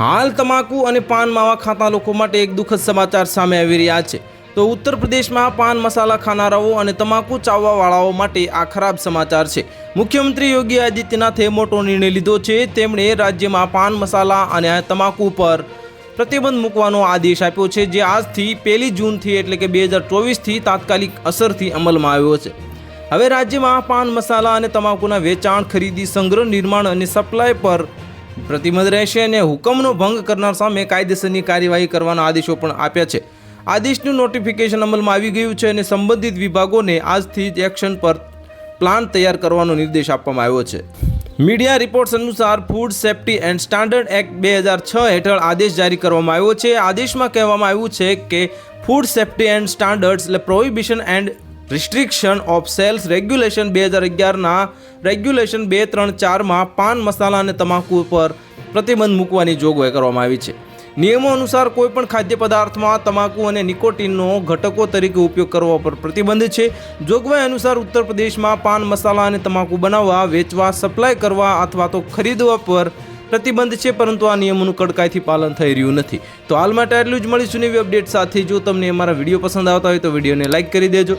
હાલ તમાકુ અને પાન માવા ખાતા લોકો માટે એક દુઃખદ સમાચાર સામે આવી રહ્યા છે. તો ઉત્તર પ્રદેશમાં પાન મસાલા ખાનારાઓ અને તમાકુ ચાવવાવાળાઓ માટે આ ખરાબ સમાચાર છે. મુખ્યમંત્રી યોગી આદિત્યનાથે મોટો નિર્ણય લીધો છે. તેમણે રાજ્યમાં પાન મસાલા અને તમાકુ પર પ્રતિબંધ મૂકવાનો આદેશ આપ્યો છે, જે આજથી પહેલી જૂનથી એટલે કે બે હજાર ચોવીસથી તાત્કાલિક અસરથી અમલમાં આવ્યો છે. હવે રાજ્યમાં પાન મસાલા અને તમાકુના વેચાણ, ખરીદી, સંગ્રહ, નિર્માણ અને સપ્લાય પર પ્રતિબંધ રહેશે અને હુકમનો ભંગ કરનાર સામે કાયદેસરની કાર્યવાહી કરવાના આદેશો પણ આપ્યા છે. આદેશનું નોટિફિકેશન અમલમાં આવી ગયું છે અને સંબંધિત વિભાગોને આજથી જ એક્શન પર પ્લાન તૈયાર કરવાનો નિર્દેશ આપવામાં આવ્યો છે. મીડિયા રિપોર્ટ્સ અનુસાર food safety and standard act બે હજાર છ હેઠળ આદેશ જારી કરવામાં આવ્યો છે. આદેશમાં કહેવામાં આવ્યું છે કે ફૂડ સેફ્ટી એન્ડ સ્ટાન્ડર્ડ્સ એટલે prohibition and restriction of sales regulation બે હજાર અગિયારના રેગ્યુલેશન બે ત્રણ ચારમાં પાન મસાલા અને તમાકુ પર પ્રતિબંધ મૂકવાની જોગવાઈ કરવામાં આવી છે. નિયમો અનુસાર કોઈપણ ખાદ્ય પદાર્થમાં તમાકુ અને નિકોટિનનો ઘટકો તરીકે ઉપયોગ કરવા પર પ્રતિબંધ છે. જોગવાઈ અનુસાર ઉત્તર પ્રદેશમાં પાન મસાલા અને તમાકુ બનાવવા, વેચવા, સપ્લાય કરવા અથવા તો ખરીદવા પર પ્રતિબંધ છે, પરંતુ આ નિયમોનું કડકાઈથી પાલન થઈ રહ્યું નથી. તો હાલ માટે આટલું જ મળીશું નવી અપડેટ સાથે. જો તમને અમારા વીડિયો પસંદ આવતા હોય તો વિડીયોને લાઇક કરી દેજો.